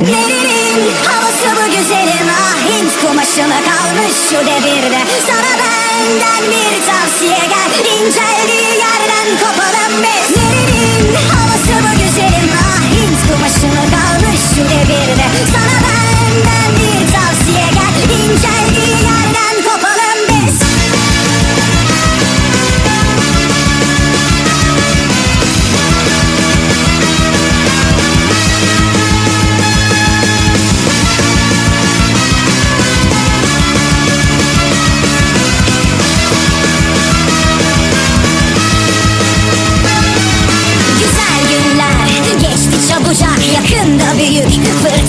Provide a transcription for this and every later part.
Nerinin havası bu güzelim ah Hint kumaşına kalmış şu devirde. Sana benden bir tavsiye gel İnceldiği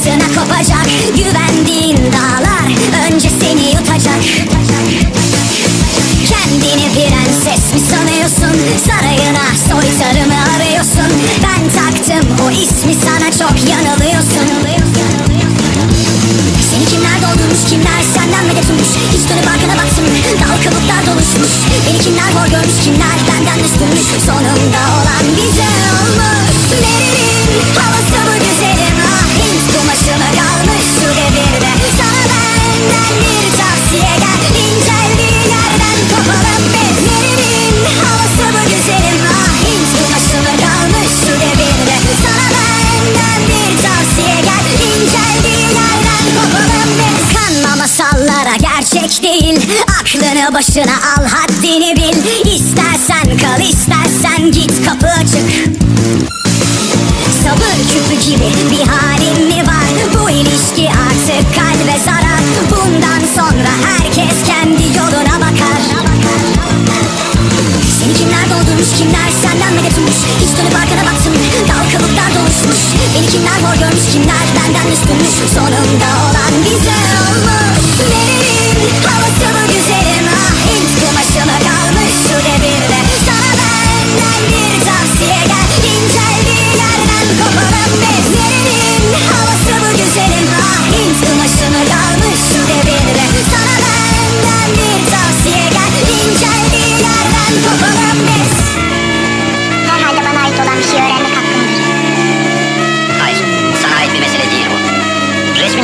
fırtına kopacak Güvendiğin dağlar önce seni yutacak. Kendini prenses mi sanıyorsun? Sarayına soytarımı arıyorsun? Ben taktım o ismi sana çok yanılıyorsun. Seni kimler doldurmuş kimler senden medet ummuş? Hiç dönüp arkana baktın mı dal kabuklar doluşmuş. Beni kimler hor görmüş kimler benden üstünmüş? Sonunda olan bize değil. Aklını başına al haddini bil. İstersen kal istersen git. Kapı açık. Sabır küpü gibi bir halin mi var? Bu ilişki artık kalbe zarar. Bundan sonra herkes kendi yoluna bakar. Seni kimler doldurmuş kimler senden medet ummuş? Hiç dönüp arkana baktın mı? Dal kabuklar doluşmuş. Beni kimler hor görmüş kimler benden üstünmüş? Sonunda olan bize olmuş Nerinin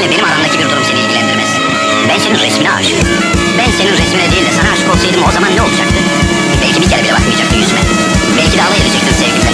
Resminle benim aramdaki bir durum seni ilgilendirmez. Ben senin resmine aşığım. Ben senin resmine değil de sana aşık olsaydım o zaman ne olacaktı? Belki bir kere bile bakmayacaktın yüzüme. Belki de alay edecektin sevgimle.